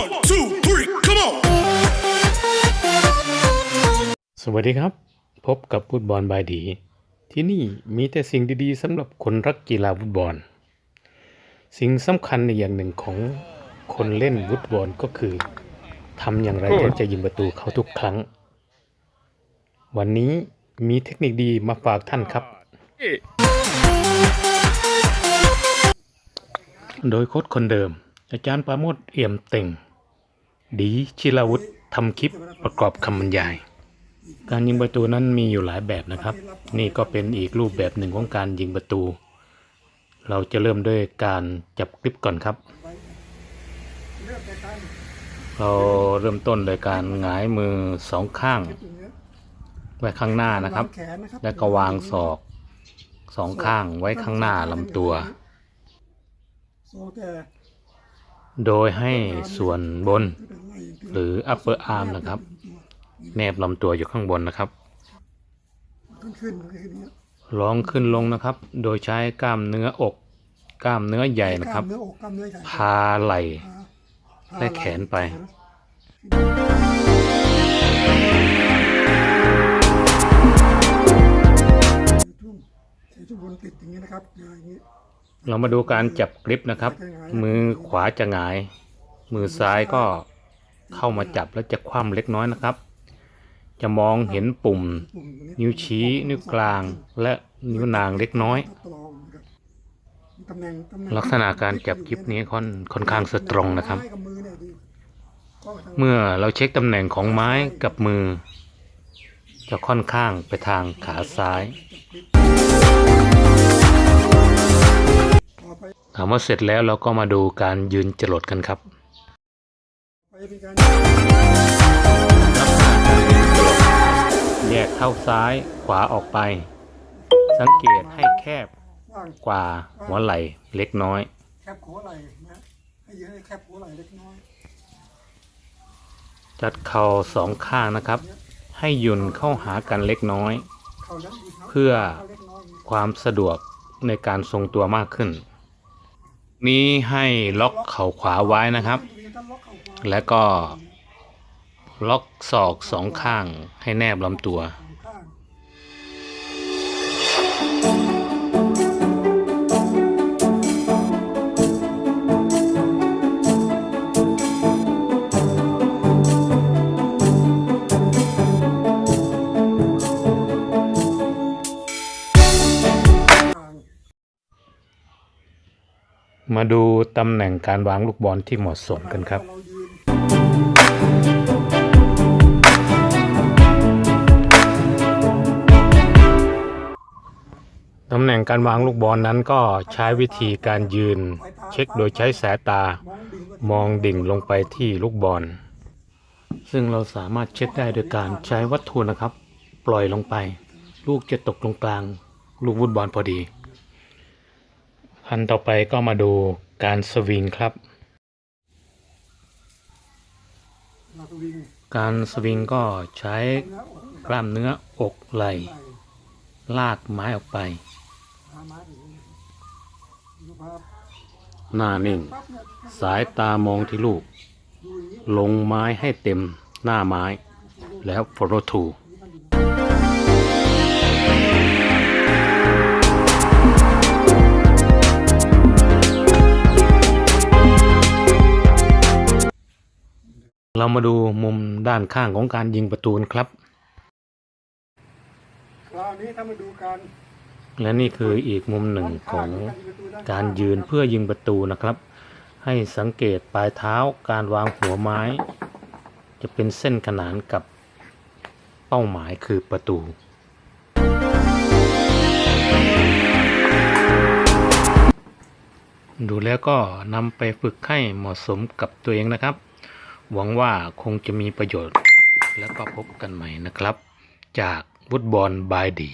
One, two, three, come on! สวัสดีครับ พบกับฟุตบอลบายดี ที่นี่มีแต่สิ่งดีๆสำหรับคนรักกีฬาฟุตบอล สิ่งสำคัญในอย่างหนึ่งของคนเล่นฟุตบอลก็คือทำอย่างไรถึงจะยิงประตูเขาทุกครั้ง วันนี้มีเทคนิคดีมาฝากท่านครับ โดยโค้ชคนเดิม อาจารย์ปราโมดเอี่ยมเต่ง ดีชิลาวุธทำคลิปประกอบคำบรรยาย การยิงประตูนั้นมีอยู่หลายแบบนะครับ นี่ก็เป็นอีกรูปแบบหนึ่งของการยิงประตู เราจะเริ่มด้วยการจับคลิปก่อนครับ เราเริ่มต้นโดยการหงายมือสองข้าง ไว้ข้างหน้านะครับแขนนะครับแล้วก็วางศอกสองข้างไว้ข้างหน้าลำตัว โดยให้ส่วนบน หรือ upper arm นะครับ แนบลำตัวอยู่ข้างบนนะครับขึ้องเงี้ยลองขึ้นลงนะครับ โดยใช้กล้ามเนื้ออก กล้ามเนื้อใหญ่นะครับ พาไหล่และแขนไปช่วงใส่ช่วงบนติดอย่างนี้นะครับอย่างนี้ เรามาดูการจับกริปนะครับ มือขวาจะหงาย มือซ้ายก็เข้ามาจับแล้วจะคว่ำเล็กน้อยนะครับ จะมองเห็นปุ่ม นิ้วชี้ นิ้วกลาง และนิ้วนางเล็กน้อย ลักษณะการจับคลิปนี้ค่อนค่อนข้างสตรองนะครับ เมื่อเราเช็คตำแหน่งของไม้กับมือ จะค่อนข้างไปทางขาซ้ายามว่าเสร็จแล้วเราก็มาดูการยืนจรดกันครับไปเป็นการแยกเข้าซ้ายขวาออกไป สังเกตให้แคบว่างกว่าหัวไหล่เล็กน้อย แคบหัวไหล่นะให้ยืนให้แคบหัวไหล่เล็กน้อย จัดเข่าสองข้างนะครับ ให้หยุ่นเข้าหากันเล็กน้อยเข่ายันอีกครับเพื่อเข่าเล็กน้อยอย่างนี้ความสะดวกในการทรงตัวมากขึ้น นี้ให้ล็อกเข่าขวาไว้นะครับ แล้วาและก็ล็อกศอกสองข้างให้แนบลำตัว มาดูตำแหน่งการวางลูกบอลที่เหมาะสมกันครับ ตำแหน่งการวางลูกบอลนั้นก็ใช้วิธีการยืน เช็คโดยใช้สายตามองดิ่งลงไปที่ลูกบอล ซึ่งเราสามารถเช็คได้โดยการใช้วัตถุนะครับ ปล่อยลงไป ลูกจะตกลงกลาง ลูกฟุตบอลพอดี ขั้นต่อไปก็มาดูการสวิงครับ การสวิงก็ใช้กล้ามเนื้ออกไหล่ลากไม้ออกไป หน้านิ่ง สายตามองที่ลูก ลงไม้ให้เต็มหน้าไม้แล้ว follow through เรามาดูมุมด้านข้างของการยิงประตูกันครับ คราวนี้ถ้ามาดูการและนี่คืออีกมุมหนึ่งของการยืนเพื่อยิงประตูนะครับ ให้สังเกตปลายเท้าการวางหัวไม้ จะเป็นเส้นขนานกับเป้าหมายคือประตูดูแล้วก็นำไปฝึกให้เหมาะสมกับตัวเองนะครับ หวังว่าคงจะมีประโยชน์ แล้วก็พบกันใหม่นะครับ จากฟุตบอลบายดี